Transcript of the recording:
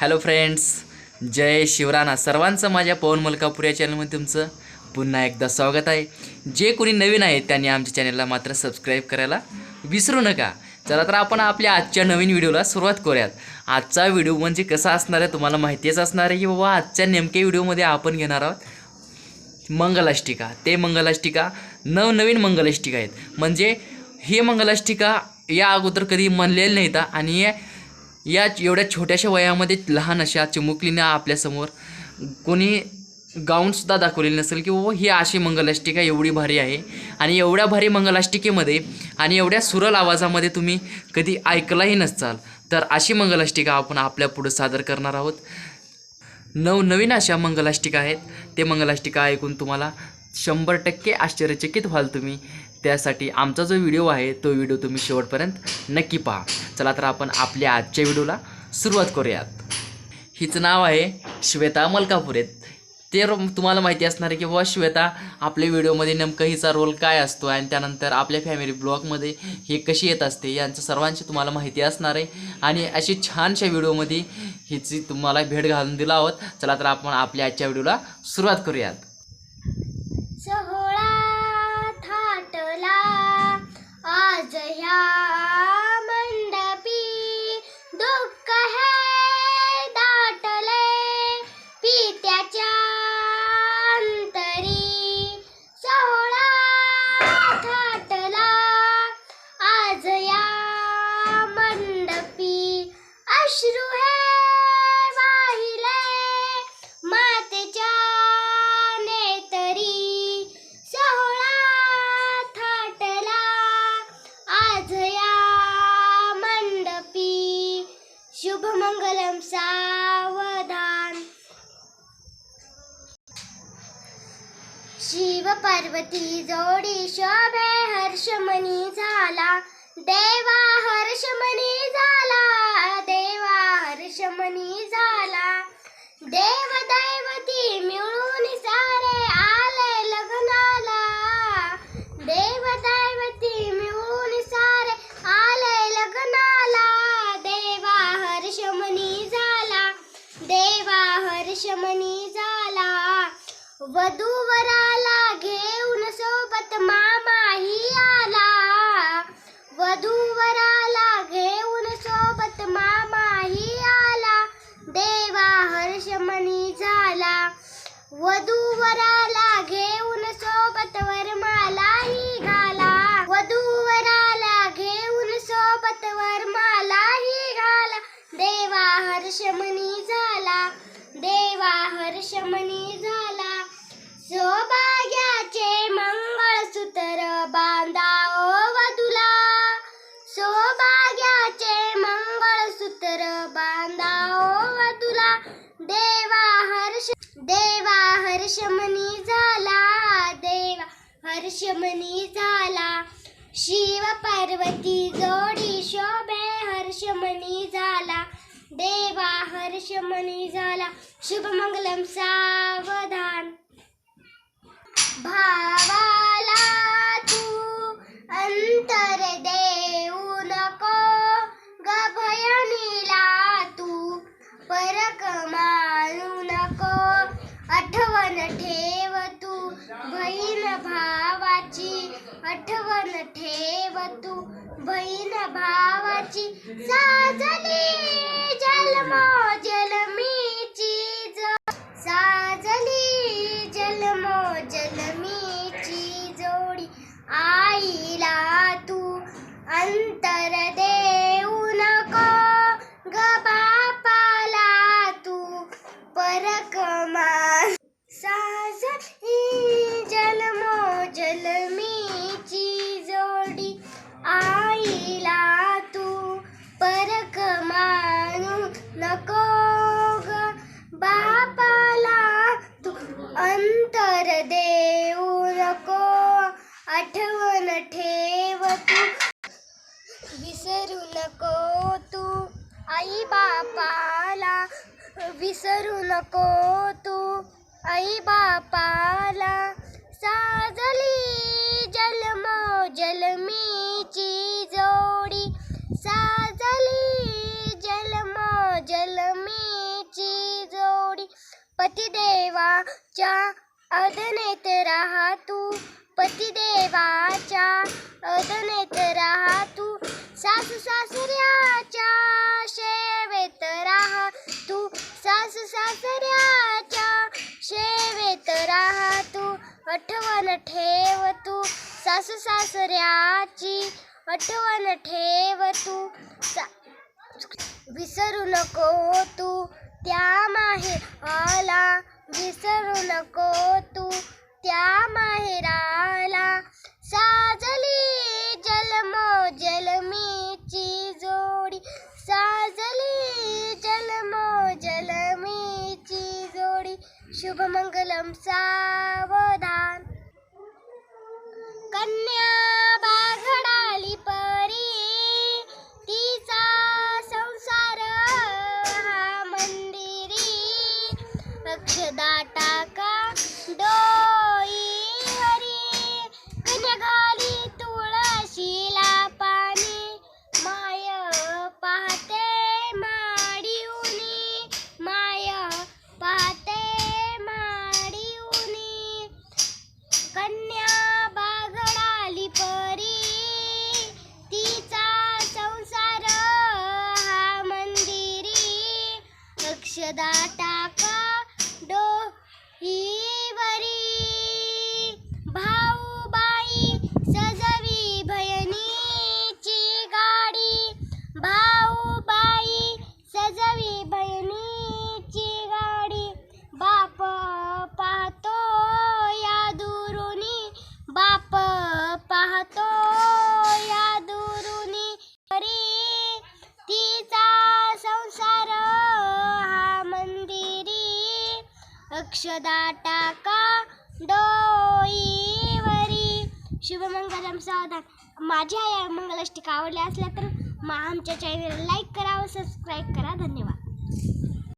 Hello friends जय शिवराणा सर्वांचं माझ्या पवन मलकापूर या चॅनलमध्ये तुमचं पुन्हा एकदा स्वागत आहे. जे कोणी नवीन आहेत त्यांनी आमच्या चॅनलला मात्र सबस्क्राईब करायला विसरू नका. चला तर आपण आपल्या आजच्या नवीन व्हिडिओला सुरुवात करूयात. आजचा व्हिडिओ म्हणजे कसा असणार आहे तुम्हाला माहितीच असणार आहे की बाबा आजच्या नेमक्या व्हिडिओमध्ये आपण घेणार आहोत मंगलाष्टिका. ते मंगलाष्टिका नवनवीन मंगलाष्टिका आहेत. म्हणजे हे मंगलाष्टिका या अगोदर कधी म्हणलेलं नाहीत आणि या एवढ्या छोट्याशा वयामध्ये लहान अशा चिमुकलीनं आपल्यासमोर कोणी गाऊनसुद्धा दाखवलेली नसेल की बाबा ही अशी मंगलाष्टिका एवढी भारी आहे. आणि एवढ्या भारी मंगलाष्टिकेमध्ये आणि एवढ्या सुरल आवाजामध्ये तुम्ही कधी ऐकलाही नसाल तर अशी मंगलाष्टिका आपण आपल्या पुढं सादर करणार आहोत. नवनवीन अशा मंगलाष्टिका आहेत. ते मंगलाष्टिका ऐकून तुम्हाला शंभर टक्के आश्चर्यचकित व्हाल तुम्ही. त्यासाठी आमचा जो व्हिडिओ आहे तो व्हिडिओ तुम्ही शेवटपर्यंत नक्की पहा. चला तर आपण आपल्या आजच्या व्हिडिओला सुरुवात करूयात. हिचं नाव आहे श्वेता मलकापुरे. ते तुम्हाला माहिती असणार आहे की बाबा श्वेता आपल्या व्हिडिओमध्ये नेमकं हिचा रोल काय असतो आणि त्यानंतर आपल्या फॅमिली ब्लॉगमध्ये हे कशी येत असते यांचं सर्वांची तुम्हाला माहिती असणार आहे. आणि अशी छानशा व्हिडिओमध्ये हिची तुम्हाला भेट घालून दिला आहोत. चला तर आपण आपल्या आजच्या व्हिडिओला सुरुवात करूयात. शिव पार्वती जोडी शोभे हर्षमणी झाला. देवा हर्षमणी झाला. देवा हर्षमणी झाला. देव दैवती मिळून सारे आले लग्नाला. देव दैवती मिळून सारे आले लग्नाला. देवा हर्षमणी झाला. देवा हर्षमणी झाला. वधूवराला घेऊन सोबत मामाही आला. वधूवराला घेऊन सोबत मामाही आला. देवा हर्षमणी झाला. वधूवराला घेऊन सोबत वरमालाही देवा हर्षमणी झाला. देवा हर्षमणी झाला. शिव पार्वती जोडी शोभे हर्षमणी झाला. देवा हर्षमणी झाला. शुभमंगलम सावधान. भावाला भावाची आठवण ठेव तू बहीण भावाची साजली जलमो जलमी विसरू नको तू. आई बापाला साजली जन्मो जलमीची जोडी. साजली जन्मो जलमीची जोडी. पतिदेवाच्या अदनेत राहा तू. पतिदेवाच्या अदनेत राहा तू. सासू सासऱ्याच्या आठवण ठेव तू सासू सासऱ्याची आठवण ठेव तू. सा विसरू नको तू त्या माहेराला विसरू नको तू त्या माहेराला साजली जलमो जलमीची जोडी. साजली जलमो जलमीची जोडी. शुभमंगलम सावधान अक्षदा अक्षदा टाका डोईवरी शुभमंगलम सावधान. माझ्या या मंगलाष्टिका आवडल्या असल्या तर आमच्या चॅनलला लाईक करा व सबस्क्राईब करा. धन्यवाद.